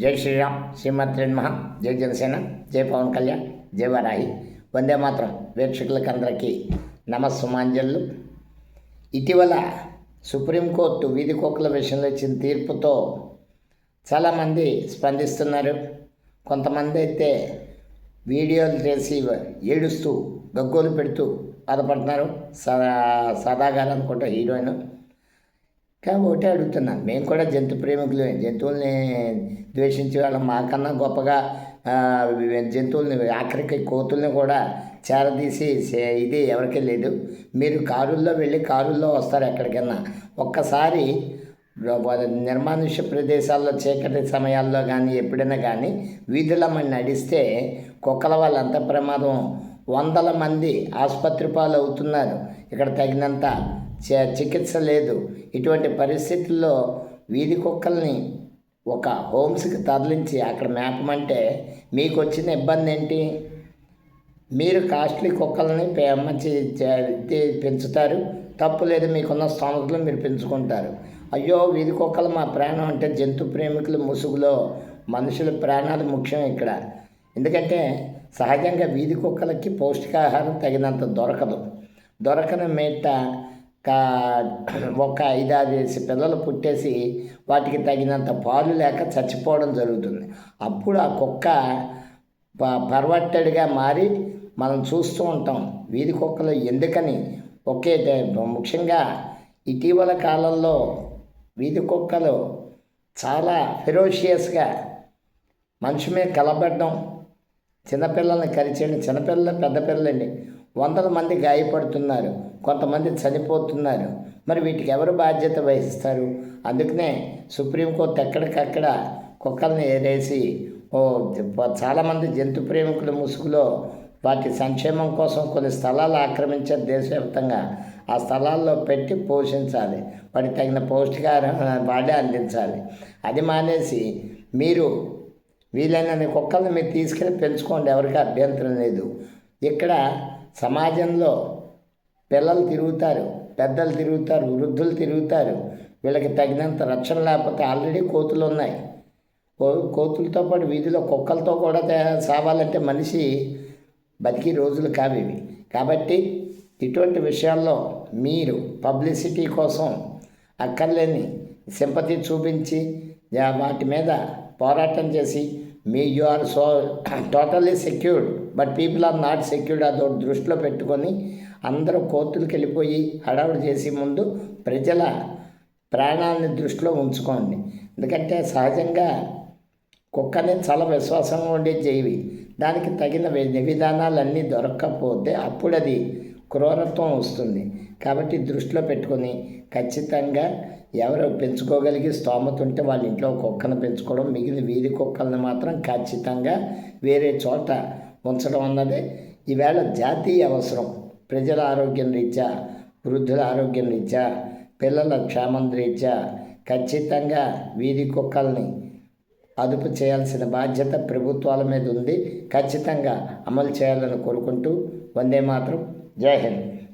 జై శ్రీరామ్. శ్రీమత్ మహా. జై జనసేన. జై పవన్ కళ్యాణ్. జై వరాయి వందే మాత్రం వీక్షకులకందరికీ నమస్సుమాంజళ్ళు ఇటీవల సుప్రీంకోర్టు వీధి కుక్కల విషయంలో ఇచ్చిన తీర్పుతో చాలామంది స్పందిస్తున్నారు. కొంతమంది అయితే వీడియోలు చేసి ఏడుస్తూ గగ్గోలు పెడుతూ బాధపడుతున్నారు. సదా సదాగారు అనుకుంటా హీరోయిన్ కానీ ఒకటే అడుగుతున్నాను మేము కూడా జంతు ప్రేమికులు జంతువుల్ని ద్వేషించే వాళ్ళం. మాకన్నా గొప్పగా జంతువుల్ని ఆఖరికి కోతుల్ని కూడా చేరదీసి ఇది ఎవరికీ లేదు. మీరు కారుల్లో వెళ్ళి కారుల్లో వస్తారు ఎక్కడికైనా. ఒక్కసారి నిర్మానుష్య ప్రదేశాల్లో చీకటి సమయాల్లో కానీ ఎప్పుడైనా కానీ వీధుల మన నడిస్తే కుక్కల వాళ్ళు అంత ప్రమాదం. వందల మంది ఆసుపత్రి పాలు అవుతున్నారు ఇక్కడ తగినంత చికిత్స లేదు. ఇటువంటి పరిస్థితుల్లో వీధి కుక్కల్ని ఒక హోమ్స్కి తరలించి అక్కడ మేపమంటే మీకు వచ్చిన ఇబ్బంది ఏంటి? మీరు కాస్ట్లీ కుక్కల్ని మంచి పెంచుతారు. తప్పు లేదు మీకున్న స్థానతలు మీరు పెంచుకుంటారు. అయ్యో వీధి కుక్కలు మా ప్రాణం అంటే జంతు ప్రేమికుల ముసుగులో మనుషుల ప్రాణాలు ముఖ్యం ఇక్కడ. ఎందుకంటే సహజంగా వీధి కుక్కలకి పౌష్టికాహారం తగినంత దొరకదు. దొరకని మేట ఒక ఐదారు వేసి పిల్లలు పుట్టేసి వాటికి తగినంత పాలు లేక చచ్చిపోవడం జరుగుతుంది. అప్పుడు ఆ కుక్క ప- మారి మనం చూస్తూ ఉంటాం. వీధి కుక్కలు ఎందుకని? ఒకే ముఖ్యంగా ఇటీవల కాలంలో వీధి కుక్కలు చాలా ఫెరోషియస్గా మనిషి మీద కలబడడం చిన్నపిల్లల్ని కరిచేయండి చిన్నపిల్లలు పెద్ద పిల్లలండి. వందల మంది గాయపడుతున్నారు కొంతమంది చనిపోతున్నారు. మరి వీటికి ఎవరు బాధ్యత వహిస్తారు? అందుకనే సుప్రీంకోర్టు ఎక్కడికక్కడ కుక్కల్ని ఏరేసి ఓ చాలామంది జంతు ప్రేమికుల ముసుగులో వాటి సంక్షేమం కోసం కొన్ని స్థలాలు ఆక్రమించే దేశవ్యాప్తంగా ఆ స్థలాల్లో పెట్టి పోషించాలి. వాటికి తగిన పౌష్టికాహారం వాడే అందించాలి. అది మానేసి మీరు వీలైనన్ని కుక్కల్ని మీరు తీసుకెళ్ళి పెంచుకోండి. ఎవరికి అభ్యంతరం లేదు. ఇక్కడ సమాజంలో పిల్లలు తిరుగుతారు పెద్దలు తిరుగుతారు వృద్ధులు తిరుగుతారు వీళ్ళకి తగినంత రక్షణ లేకపోతే ఆల్రెడీ కోతులు ఉన్నాయి. కో- కోతులతో పాటు వీధిలో కుక్కలతో కూడా తే- సావాలంటే మనిషి బతికి రోజులు కావివి. కాబట్టి ఇటువంటి విషయాల్లో మీరు పబ్లిసిటీ కోసం అక్కర్లేని సింపతి చూపించి వాటి మీద పోరాటం చేసి మీ you are so totally secured but people are not secured అదో దృష్టిలో పెట్టుకొని అందరూ కోర్టులకు వెళ్ళిపోయి హడావుడి చేసే ముందు ప్రజల ప్రాణాలని దృష్టిలో ఉంచుకోండి. ఎందుకంటే సహజంగా కుక్కని చాలా విశ్వాసంగా ఉండే జీవి. దానికి తగిన వి- విధానాలన్నీ దొరకకపోతే అప్పుడు అది క్రూరత్వం వస్తుంది. కాబట్టి దృష్టిలో పెట్టుకొని ఖచ్చితంగా ఎవరు పెంచుకోగలిగి స్తోమత ఉంటే వాళ్ళ ఇంట్లో కుక్కను పెంచుకోవడం మిగిలిన వీధి కుక్కల్ని మాత్రం ఖచ్చితంగా వేరే చోట ఉంచడం అన్నది ఈవేళ జాతీయ అవసరం. ప్రజల ఆరోగ్యం రీత్యా వృద్ధుల ఆరోగ్యం రీత్యా పిల్లల క్షేమం రీత్యా ఖచ్చితంగా వీధి కుక్కల్ని అదుపు చేయాల్సిన బాధ్యత ప్రభుత్వాల మీద ఉంది. ఖచ్చితంగా అమలు చేయాలని కోరుకుంటూ వందే మాత్రం. జై హింద్.